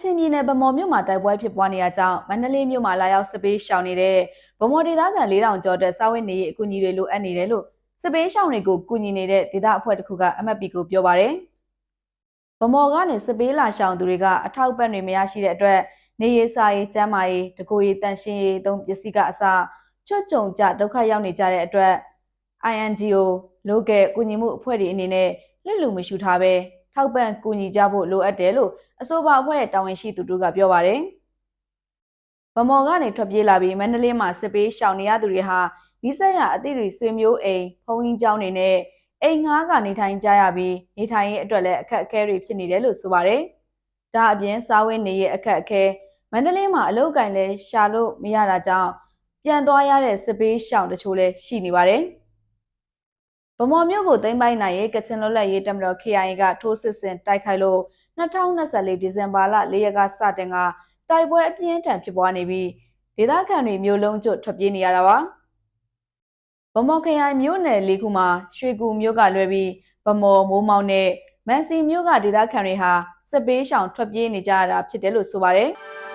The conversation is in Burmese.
ချင်ပြည်နယ်ဗမော်မြို့မှာတိုက်ပွဲဖြစ်ပွားနေရကြောင်းမန္တလေးမြို့မှာလာရောက်စစ်ပေးရှောင်နေတဲ့ဗမော်ဒေသခံ4000ကျော်တဲ့စာဝတ်နေရေးအကူအညီတွေလိုအပ်နေတယ်လို့စစ်ပေးရှောင်တွေကိုကူညီနေတဲ့ဒေသအဖွဲ့တစ်ခုက MFP ကိုပြောပါရယ်ဗမော်ကနေစစ်ပေးလာရှောင်သူတွေကအထောက်ပံ့တွေမရရှိတဲ့အတွက်နေရေးစာရေးကျန်းမာရေးတကိုယ်ရေးတန်ရှင်းရေးသုံးပစ္စည်းကအစချွတ်ကြုံကြဒုက္ခရောက်နေကြတဲ့အတွက် INGO လိုကဲကူညီမှုအဖွဲ့တွေအနေနဲ့လက်လူမရှိထားပဲ ထောက်ပံ့ကူညီကြဖို့လိုအပ်တယ်လို့အဆိုပါအဖွဲ့ရဲ့တာဝန်ရှိသူတို့ကပြောပါတယ်။ဗမော်ကနေထွက်ပြေးလာပြီးမန္တလေးမှာစစ်ပေးရှောင်နေရသူတွေဟာနီးစပ်ရအသည့်တွေဆွေမျိုးအိမ်ဖုံးရင်းကျောင်းတွေနဲ့အိမ်ငှားကနေထိုင်ကြရပြီးနေထိုင်ရေးအတွက်လည်းအခက်အခဲတွေဖြစ်နေတယ်လို့ဆိုပါတယ်။ဒါအပြင်စားဝတ်နေရေးအခက်အခဲမန္တလေးမှာအလုပ်ကိုင်လဲရှာလို့မရတာကြောင့်ပြန်သွားရတဲ့စစ်ပေးရှောင်တချို့လည်းရှိနေပါတယ်။ဗ မော်မြို့ကိုသိမ်းပိုက်နိုင်ရေးကချင်လွတ်လပ်ရေးတမတော် KIA ကထိုးစစ်ဆင်တိုက်ခိုက်လို့2024ဒီဇင်ဘာလ၄ရက်ကစတင်ကတိုက်ပွဲအပြင်းထန်ဖြစ်ပွားနေပြီးဒေသခံတွေမျိုးလုံးကျွတ်ထွက်ပြေးနေရတာပါ။ဗမော်ခရိုင်မြို့နယ်လေးခုမှာရွှေကူမြို့ကလွဲပြီးဗမော်မိုးမောင်နဲ့မန်စီမြို့ကဒေသခံတွေဟာစစ်ပေးရှောင်ထွက်ပြေးနေကြရတာဖြစ်တယ်လို့ဆိုပါတယ်။